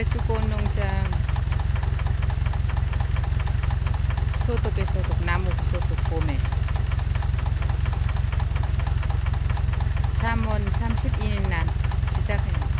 대추꽃 농장 소독에 소독 나무 소독 봄에 3월 32일 날 시작해요.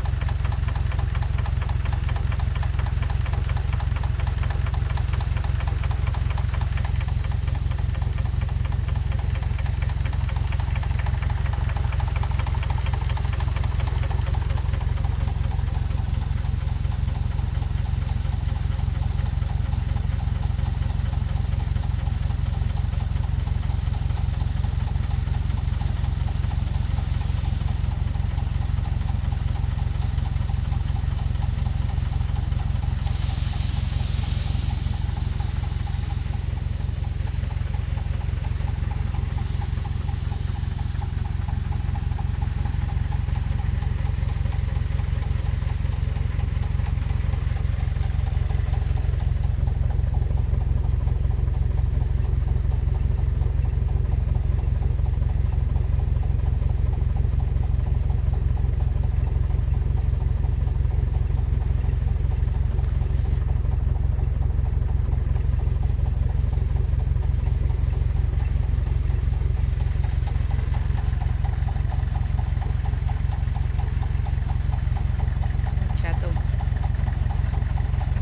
자동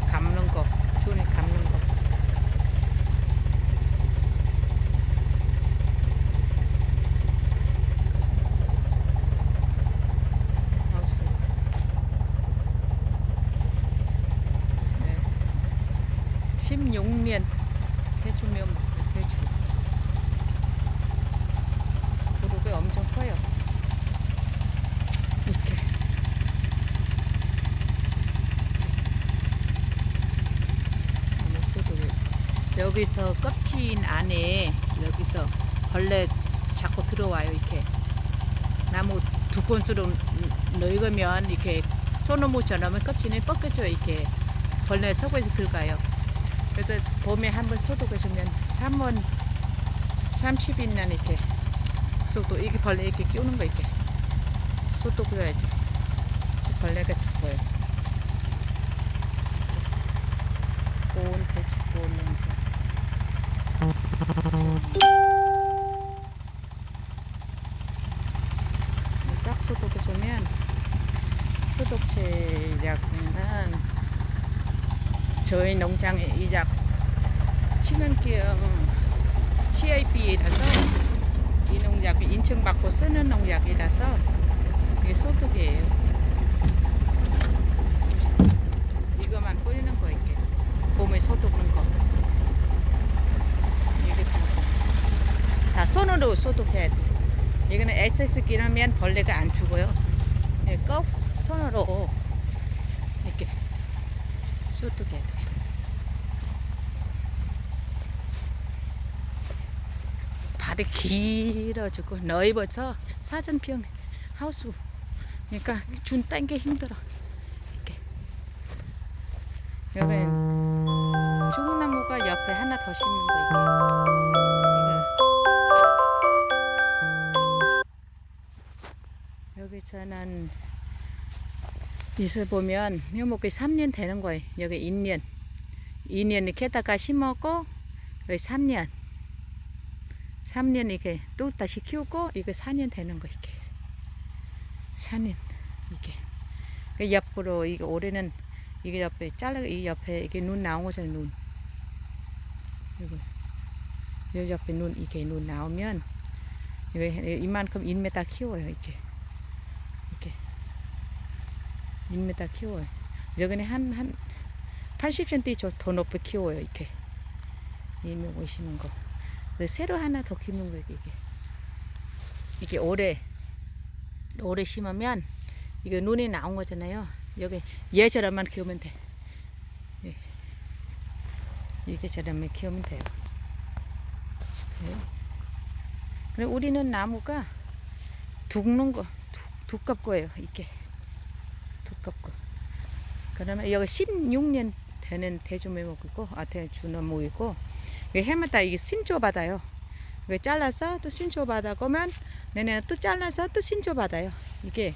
감는 거, 줄이 감는 거. 하우스. 네. 16년 대추면 대추. 부르가 엄청 커요. 이렇게. 여기서 껍질 안에 여기서 벌레 자꾸 들어와요 이렇게 나무 두꺼운수로 넣으면 이렇게 소나무처럼 껍질이 벗겨져요 이렇게 벌레 속에서 들어가요 그래서 봄에 한 번 소독해주면 3월 30일 날 이렇게 소독 이게 벌레 이렇게 끼우는 거 이렇게 소독해야지 벌레가 죽어요 고운 배추 고운 냄새. 싹 소독해주면 소독제약은 저희 농장에 이작 친환경 CIP라서 이 농약이 인증받고 쓰는 농약이라서 이게 소독이에요. 이거만 뿌리는 거 이렇게. 봄에 소독하는 거. 이게 다, 다 손으로 소독해야 돼. 이거는 SS 기라면 벌레가 안 죽어요. 예, 꼭 손으로 이렇게 소독해야 돼. 발이 길어지고 넓어서 사전병 하우스. 그러니까 준 딴 게 힘들어. 이렇게. 여기 중나무가 옆에 하나 더 심는 거 이게. 여기 저는 있어 보면 묘목이 3년 되는 거예요. 여기 2년. 2년 이렇게다가 심었고 여기 3년. 3년 이게 또 다시 키우고 이거 4년 되는 거 이렇게. 4년 이게. 그 옆으로 이게 올해는 이게 옆에 잘라 이 옆에 이게 눈 나온 거잖아요 눈 이거 요 옆에 눈 이게 눈 나오면 이거 이만큼 1m 키워요 이제 이렇게 1m 키워요 여기는 한한 80cm 더 높이 키워요 이렇게 이미 보시는 거그 새로 하나 더 키우는 거예요 이게 이게 올해 올해 심으면 이거 눈이 나온 거잖아요 여기 얘처럼만 키우면 돼. 예. 이게 저렴만 키우면 돼요. 예. 그래 우리는 나무가 둥는 거 두, 두껍고요. 이게 두껍고. 그러면 여기 16년 되는 대주매목이고 아 대주나무이고 해마다 이게 신조 받아요. 이거 잘라서 또 신조 받아 그러면 내년에 또 잘라서 또 신조 받아요. 이게